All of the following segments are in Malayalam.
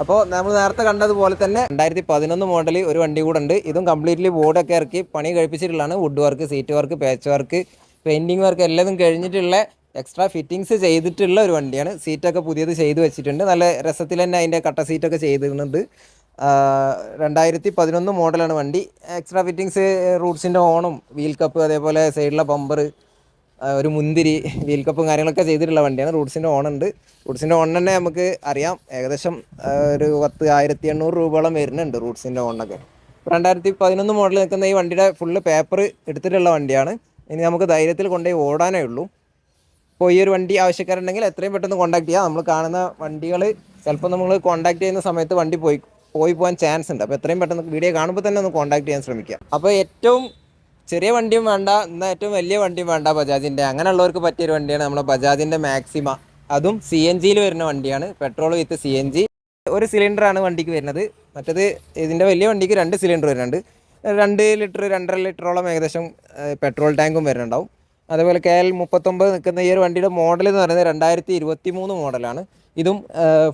അപ്പോൾ നമ്മൾ നേരത്തെ കണ്ടതുപോലെ തന്നെ രണ്ടായിരത്തി പതിനൊന്ന് മോഡൽ ഒരു വണ്ടി കൂടെ ഉണ്ട്. ഇതും കംപ്ലീറ്റ്ലി ബോർഡൊക്കെ ഇറക്കി പണി കഴിപ്പിച്ചിട്ടുള്ളതാണ്. Wood work seat work patch work painting work എല്ലാതും കഴിഞ്ഞിട്ടുള്ള എക്സ്ട്രാ ഫിറ്റിങ്സ് ചെയ്തിട്ടുള്ള ഒരു വണ്ടിയാണ്. സീറ്റൊക്കെ പുതിയത് ചെയ്ത് വെച്ചിട്ടുണ്ട്. നല്ല രസത്തിൽ തന്നെ അതിന്റെ കട്ട സീറ്റൊക്കെ ചെയ്തിരുന്നുണ്ട്. രണ്ടായിരത്തി പതിനൊന്ന് മോഡലാണ് വണ്ടി. എക്സ്ട്രാ ഫിറ്റിങ്സ് റൂട്ട്സിന്റെ ഓണും വീൽ കപ്പ് അതേപോലെ സൈഡിലെ ബമ്പർ ഒരു മുന്തിരി വീൽ കപ്പും കാര്യങ്ങളൊക്കെ ചെയ്തിട്ടുള്ള വണ്ടിയാണ്. റൂട്ട്സിന്റെ ഓണുണ്ട് റൂട്ട്സിന്റെ ഓൺ തന്നെ നമുക്ക് അറിയാം. ഏകദേശം ഒരു പത്ത് ആയിരത്തി എണ്ണൂറ് രൂപയോളം വരുന്നുണ്ട് റൂട്ട്സിന്റെ ഓണൊക്കെ. രണ്ടായിരത്തി പതിനൊന്ന് മോഡൽ നിൽക്കുന്ന ഈ വണ്ടിയുടെ ഫുള്ള് പേപ്പർ എടുത്തിട്ടുള്ള വണ്ടിയാണ്. ഇനി നമുക്ക് ധൈര്യത്തിൽ കൊണ്ടുപോയി ഓടാനേ ഉള്ളൂ. അപ്പോൾ ഈ ഒരു വണ്ടി ആവശ്യക്കാരുണ്ടെങ്കിൽ എത്രയും പെട്ടെന്ന് കോൺടാക്ട് ചെയ്യാം. നമ്മൾ കാണുന്ന വണ്ടികൾ ചിലപ്പോൾ നമ്മൾ കോൺടാക്ട് ചെയ്യുന്ന സമയത്ത് വണ്ടി പോയി പോയി പോകാൻ ചാൻസ് ഉണ്ട്. അപ്പോൾ എത്രയും പെട്ടെന്ന് വീഡിയോ കാണുമ്പോൾ തന്നെ ഒന്ന് കോൺടാക്ട് ചെയ്യാൻ ശ്രമിക്കുക. അപ്പോൾ ഏറ്റവും ചെറിയ വണ്ടിയും വേണ്ട എന്നാൽ ഏറ്റവും വലിയ വണ്ടിയും വേണ്ട ബജാജിന്റെ. അങ്ങനെയുള്ളവർക്ക് പറ്റിയൊരു വണ്ടിയാണ് നമ്മുടെ ബജാജിന്റെ മാക്സിമ. അതും സി എൻ ജിയിൽ വരുന്ന വണ്ടിയാണ്. Petrol with C N G. ഒരു സിലിണ്ടറാണ് വണ്ടിക്ക് വരുന്നത്. മറ്റത് ഇതിന്റെ വലിയ വണ്ടിക്ക് രണ്ട് സിലിണ്ടർ വരുന്നുണ്ട്. രണ്ട് ലിറ്റർ രണ്ടര ലിറ്ററോളം ഏകദേശം പെട്രോൾ ടാങ്കും വരുന്നുണ്ടാവും. അതേപോലെ കെ എൽ മുപ്പത്തൊമ്പത് നിൽക്കുന്ന ഈ ഒരു വണ്ടിയുടെ മോഡൽ എന്ന് പറയുന്നത് രണ്ടായിരത്തി ഇരുപത്തി മൂന്ന് മോഡലാണ്. ഇതും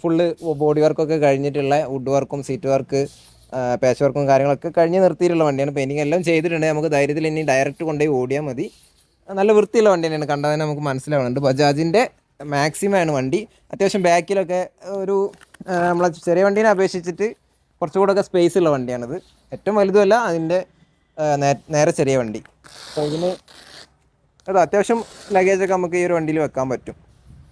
ഫുള്ള് ബോഡി വർക്കൊക്കെ കഴിഞ്ഞിട്ടുള്ള വുഡ് വർക്കും സീറ്റ് വർക്ക് പാച്ച് വർക്കും കാര്യങ്ങളൊക്കെ കഴിഞ്ഞ് നിർത്തിയിട്ടുള്ള വണ്ടിയാണ്. പെയിന്റിങ് എല്ലാം ചെയ്തിട്ടുണ്ട്. നമുക്ക് ധൈര്യത്തിൽ ഇനി ഡയറക്റ്റ് കൊണ്ടുപോയി ഓടിയാൽ മതി. നല്ല വൃത്തിയുള്ള വണ്ടി തന്നെയാണ് കണ്ടാൽ തന്നെ നമുക്ക് മനസ്സിലാവുന്നുണ്ട് ബജാജിന്റെ മാക്സിമമാണ് വണ്ടി. അത്യാവശ്യം ബാക്കിലൊക്കെ ഒരു നമ്മളെ ചെറിയ വണ്ടീനെ അപേക്ഷിച്ചിട്ട് കുറച്ചുകൂടെ ഒക്കെ സ്പേസ് ഉള്ള വണ്ടിയാണിത്. ഏറ്റവും വലുതുമല്ല അതിന്റെ നേരെ ചെറിയ വണ്ടി. അപ്പോൾ ഇതിന് അത് അത്യാവശ്യം ലഗേജൊക്കെ നമുക്ക് ഈ ഒരു വണ്ടിയിൽ വെക്കാൻ പറ്റും.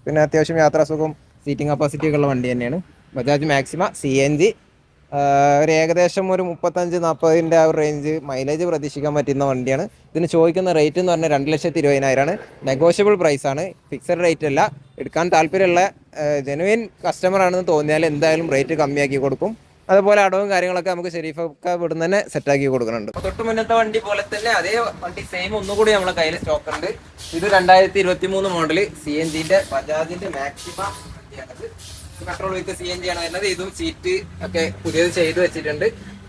പിന്നെ അത്യാവശ്യം യാത്രാസുഖം സീറ്റിംഗ് കപ്പാസിറ്റി ഒക്കെ ഉള്ള വണ്ടി തന്നെയാണ്. Bajaj Maxima C N G ഒരു ഏകദേശം ഒരു മുപ്പത്തഞ്ച് നാൽപ്പതിന്റെ ആ ഒരു റേഞ്ച് മൈലേജ് പ്രതീക്ഷിക്കാൻ പറ്റുന്ന വണ്ടിയാണ്. ഇതിന് ചോദിക്കുന്ന റേറ്റ് എന്ന് പറഞ്ഞാൽ രണ്ട് ലക്ഷത്തി ഇരുപതിനായിരമാണ് നെഗോഷ്യബിൾ പ്രൈസാണ് ഫിക്സഡ് റേറ്റ് അല്ല. എടുക്കാൻ താല്പര്യമുള്ള ജെനുവിൻ കസ്റ്റമർ ആണെന്ന് തോന്നിയാൽ എന്തായാലും റേറ്റ് കമ്മിയാക്കി കൊടുക്കും. അതുപോലെ അടവും കാര്യങ്ങളൊക്കെ നമുക്ക് ഷെരീഫൊക്കെ ഇവിടുന്ന് തന്നെ സെറ്റാക്കി കൊടുക്കുന്നുണ്ട്. തൊട്ട് മുന്നത്തെ വണ്ടി പോലെ തന്നെ അതേ വണ്ടി സെയിം ഒന്നുകൂടി നമ്മളെ കയ്യിൽ സ്റ്റോക്ക് ഉണ്ട്. ഇത് രണ്ടായിരത്തി ഇരുപത്തി മൂന്ന് മോഡൽ സി എൻ ജിന്റെ ബജാജിന്റെ maximum petrol with C N G ആണ് വരുന്നത്. ഇതും സീറ്റ് ഒക്കെ പുതിയത് ചെയ്ത് വെച്ചിട്ടുണ്ട്.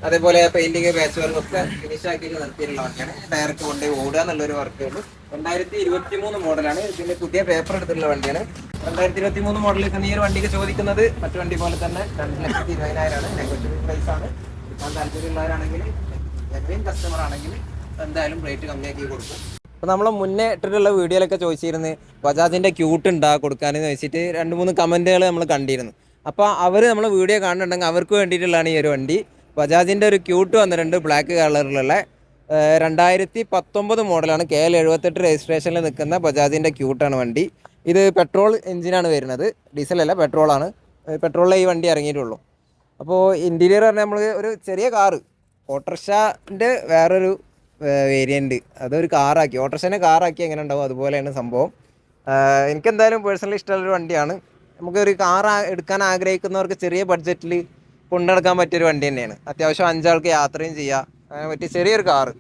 അതേപോലെ പെയിന്റിങ് പാച്ച് വർക്ക് ഒക്കെ ഫിനിഷ് ആക്കിയിട്ട് നിർത്തിയിട്ടുള്ള വണ്ടിയാണ് ഡയറക്റ്റ് കൊണ്ട് ഓടുക എന്നുള്ളൊരു വർക്കേ ഉള്ളൂ. രണ്ടായിരത്തി ഇരുപത്തി മൂന്ന് മോഡലാണ് ഇതിന്റെ പുതിയ പേപ്പർ എടുത്തിട്ടുള്ള വണ്ടിയാണ്. രണ്ടായിരത്തി ഇരുപത്തി മൂന്ന് മോഡലിൽ ഈ ഒരു വണ്ടിക്ക് ചോദിക്കുന്നത് മറ്റു വണ്ടി പോലെ തന്നെ രണ്ട് ലക്ഷത്തി ഇരുപതിനായിരമാണ് പ്രൈസ് ആണ്. എടുക്കാൻ താല്പര്യമുള്ളവരാണെങ്കിൽ ജെനുവിൻ കസ്റ്റമർ ആണെങ്കിൽ എന്തായാലും റേറ്റ് കമ്മിയാക്കി കൊടുക്കും. അപ്പോൾ നമ്മൾ മുന്നേ ഇട്ടിട്ടുള്ള വീഡിയോയിലൊക്കെ ചോദിച്ചിരുന്നു ബജാജിന്റെ ക്യൂട്ട് ഉണ്ടാ കൊടുക്കാനെന്ന് വെച്ചിട്ട് രണ്ട് മൂന്ന് കമന്റുകൾ നമ്മൾ കണ്ടിരുന്നു. അപ്പോൾ അവർ നമ്മൾ വീഡിയോ കാണുന്നുണ്ടെങ്കിൽ അവർക്ക് വേണ്ടിയിട്ടുള്ളതാണ് ഈ ഒരു വണ്ടി. ബജാജിന്റെ ഒരു ക്യൂട്ട് വന്നിട്ടുണ്ട് ബ്ലാക്ക് കളറിലുള്ള രണ്ടായിരത്തി പത്തൊമ്പത് മോഡലാണ് കെ എൽ എഴുപത്തെട്ട് രജിസ്ട്രേഷനിൽ നിൽക്കുന്ന ബജാജിന്റെ ക്യൂട്ടാണ് വണ്ടി. ഇത് പെട്രോൾ എഞ്ചിനാണ് വരുന്നത്. ഡീസലല്ല പെട്രോളാണ് പെട്രോളിലെ ഈ വണ്ടി ഇറങ്ങിയിട്ടുള്ളൂ. അപ്പോൾ ഇന്റീരിയർ പറഞ്ഞാൽ നമ്മൾ ഒരു ചെറിയ കാറ് ഓട്ടോറിക്ഷന്റെ വേറൊരു വേരിയന്റ് അതൊരു കാറാക്കി. ഓട്ടോറിക്ഷനെ കാറാക്കി എങ്ങനെ ഉണ്ടാവും അതുപോലെയാണ് സംഭവം. എനിക്കെന്തായാലും പേഴ്സണലി ഇഷ്ടമുള്ളൊരു വണ്ടിയാണ്. നമുക്കൊരു കാർ എടുക്കാൻ ആഗ്രഹിക്കുന്നവർക്ക് ചെറിയ ബഡ്ജറ്റിൽ കൊണ്ടുനടക്കാൻ പറ്റിയൊരു വണ്ടി തന്നെയാണ്. അത്യാവശ്യം അഞ്ചാൾക്ക് യാത്രയും ചെയ്യാം. അങ്ങനെ പറ്റിയ ചെറിയൊരു കാറ്.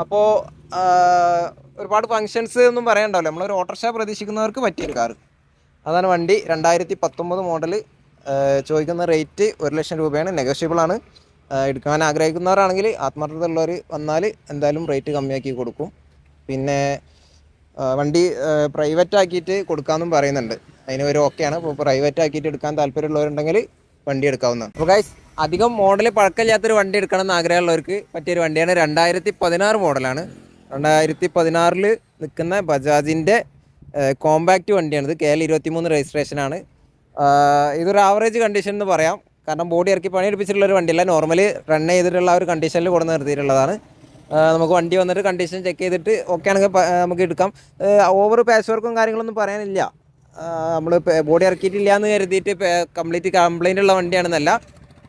അപ്പോൾ ഒരുപാട് ഫങ്ഷൻസ് ഒന്നും പറയണ്ടല്ലോ നമ്മളൊരു ഓട്ടോറിക്ഷ പ്രതീക്ഷിക്കുന്നവർക്ക് പറ്റിയൊരു കാറ്. അതാണ് വണ്ടി. രണ്ടായിരത്തി പത്തൊമ്പത് മോഡൽ ചോദിക്കുന്ന റേറ്റ് ഒരു ലക്ഷം രൂപയാണ്. നെഗോഷ്യബിൾ ആണ്. എടുക്കാൻ ആഗ്രഹിക്കുന്നവരാണെങ്കിൽ ആത്മാർത്ഥത ഉള്ളവർ വന്നാൽ എന്തായാലും റേറ്റ് കമ്മിയാക്കി കൊടുക്കും. പിന്നെ വണ്ടി പ്രൈവറ്റ് ആക്കിയിട്ട് കൊടുക്കാമെന്നും പറയുന്നുണ്ട്. അതിന് ഒരു ഓക്കെയാണ് അപ്പോൾ പ്രൈവറ്റ് ആക്കിയിട്ട് എടുക്കാൻ താല്പര്യമുള്ളവരുണ്ടെങ്കിൽ വണ്ടി എടുക്കാവുന്നതാണ്. അപ്പോൾ ഗൈസ് അധികം മോഡൽ പഴക്കമില്ലാത്തൊരു വണ്ടി എടുക്കണമെന്ന് ആഗ്രഹമുള്ളവർക്ക് പറ്റിയൊരു വണ്ടിയാണ് രണ്ടായിരത്തി പതിനാറ് മോഡലാണ് രണ്ടായിരത്തി പതിനാറിൽ നിൽക്കുന്ന ബജാജിന്റെ കോമ്പാക്റ്റ് വണ്ടിയാണിത്. കെ എൽ ഇരുപത്തി മൂന്ന് രജിസ്ട്രേഷനാണ് ഇതൊരു ആവറേജ് കണ്ടീഷൻ എന്ന് പറയാം. കാരണം ബോഡി ഇറക്കി പണിയെടുപ്പിച്ചിട്ടുള്ള ഒരു വണ്ടിയല്ല. നോർമലി റൺ ചെയ്തിട്ടുള്ള ഒരു കണ്ടീഷനിൽ കൂടെ നിർത്തിയിട്ടുള്ളതാണ്. നമുക്ക് വണ്ടി വന്നിട്ട് കണ്ടീഷൻ ചെക്ക് ചെയ്തിട്ട് ഓക്കെ ആണെങ്കിൽ നമുക്ക് എടുക്കാം. ഓവർ പാച്ച് വർക്കും കാര്യങ്ങളൊന്നും പറയാനില്ല. നമ്മൾ ബോഡി ഇറക്കിയിട്ടില്ല എന്ന് കരുതിയിട്ട് കംപ്ലീറ്റ് കംപ്ലൈന്റ് ഉള്ള വണ്ടിയാണെന്നല്ല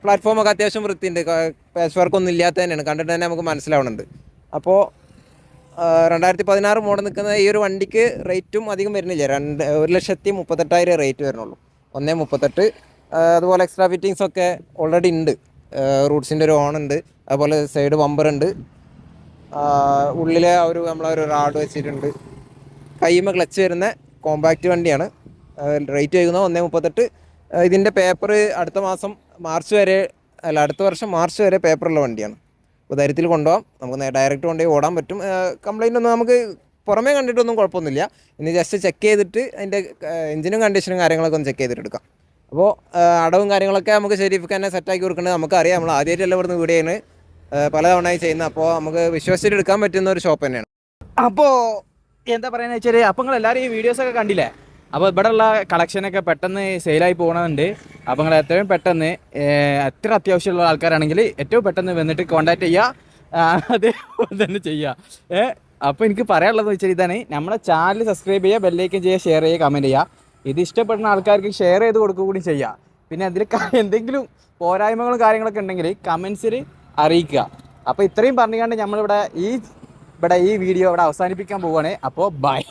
പ്ലാറ്റ്ഫോമൊക്കെ അത്യാവശ്യം വൃത്തിയുണ്ട്. പാച്ച് വർക്കൊന്നും ഇല്ലാത്ത തന്നെയാണ്. കണ്ടിട്ട് തന്നെ നമുക്ക് മനസ്സിലാവുന്നുണ്ട് അപ്പോൾ രണ്ടായിരത്തി പതിനാറ് മോഡൽ നിൽക്കുന്ന ഈ ഒരു വണ്ടിക്ക് റേറ്റും അധികം വരുന്നില്ല. രണ്ട് ഒരു ലക്ഷത്തി മുപ്പത്തെട്ടായിരം റേറ്റ് വരുന്നുള്ളൂ. ഒന്നേ മുപ്പത്തെട്ട് അതുപോലെ എക്സ്ട്രാ ഫിറ്റിങ്സ് ഒക്കെ ഓൾറെഡി ഉണ്ട്. റൂട്ട്സിന്റെ ഒരു ഓൺ ഉണ്ട്. അതുപോലെ സൈഡ് ബമ്പർ ഉണ്ട്. ആ ഒരു നമ്മളൊരു റാഡ് വെച്ചിട്ടുണ്ട്. കൈമ ക്ലച്ച് വരുന്ന കോമ്പാക്റ്റ് വണ്ടിയാണ്. റേറ്റ് വൈകുന്നത് ഒന്നേ മുപ്പത്തെട്ട്. ഇതിന്റെ പേപ്പർ അടുത്ത മാസം മാർച്ച് വരെ അല്ല അടുത്ത വർഷം മാർച്ച് വരെ പേപ്പറുള്ള വണ്ടിയാണ്. അപ്പോൾ ധൈര്യത്തിൽ കൊണ്ടുപോകാം. നമുക്ക് ഡയറക്റ്റ് കൊണ്ടുപോയി ഓടാൻ പറ്റും. കംപ്ലൈന്റ് ഒന്നും നമുക്ക് പുറമേ കണ്ടിട്ടൊന്നും കുഴപ്പമൊന്നുമില്ല. ഇനി ജസ്റ്റ് ചെക്ക് ചെയ്തിട്ട് അതിന്റെ എഞ്ചിനും കണ്ടീഷനും കാര്യങ്ങളൊക്കെ ഒന്ന് ചെക്ക് ചെയ്തിട്ട് എടുക്കാം. അപ്പോൾ അടവും കാര്യങ്ങളൊക്കെ നമുക്ക് ഷെരീഫിക്ക് തന്നെ സെറ്റാക്കി കൊടുക്കുന്നത് നമുക്കറിയാം. നമ്മൾ ആദ്യമായിട്ടല്ല ഇവിടുന്ന് വീടിയാണ് പലതവണയായി ചെയ്യുന്നത്. അപ്പോൾ നമുക്ക് വിശ്വസിച്ചിട്ട് എടുക്കാൻ പറ്റുന്ന ഒരു ഷോപ്പ് തന്നെയാണ്. അപ്പോൾ എന്താ പറയുക വെച്ചാൽ അപ്പോൾ നിങ്ങൾ എല്ലാവരും ഈ വീഡിയോസൊക്കെ കണ്ടില്ലേ? അപ്പോൾ ഇവിടെ ഉള്ള കളക്ഷനൊക്കെ പെട്ടെന്ന് സെയിലായി പോകണമുണ്ട് അപ്പോൾ നിങ്ങൾ എത്രയും പെട്ടെന്ന് എത്ര അത്യാവശ്യമുള്ള ആൾക്കാരാണെങ്കിൽ ഏറ്റവും പെട്ടെന്ന് വന്നിട്ട് കോൺടാക്ട് ചെയ്യുക. അതേപോലെ തന്നെ ചെയ്യുക. ഏ അപ്പോൾ എനിക്ക് പറയാനുള്ളത് വെച്ചാൽ ഇതാണ്. നമ്മുടെ ചാനൽ സബ്സ്ക്രൈബ് ചെയ്യുക ബെല്ലൈക്കൻ ചെയ്യുക ഷെയർ ചെയ്യുക കമന്റ് ചെയ്യുക. ഇത് ഇഷ്ടപ്പെടുന്ന ആൾക്കാർക്ക് ഷെയർ ചെയ്ത് കൊടുക്കുക കൂടി ചെയ്യുക പിന്നെ അതിൽ എന്തെങ്കിലും പോരായ്മകളും കാര്യങ്ങളൊക്കെ ഉണ്ടെങ്കിൽ കമൻസിൽ അറിയിക്കുക. അപ്പോൾ ഇത്രയും പറഞ്ഞുകൊണ്ട് നമ്മളിവിടെ ഈ ഇവിടെ ഈ വീഡിയോ ഇവിടെ അവസാനിപ്പിക്കാൻ പോവുകയാണ്. അപ്പോൾ ബൈ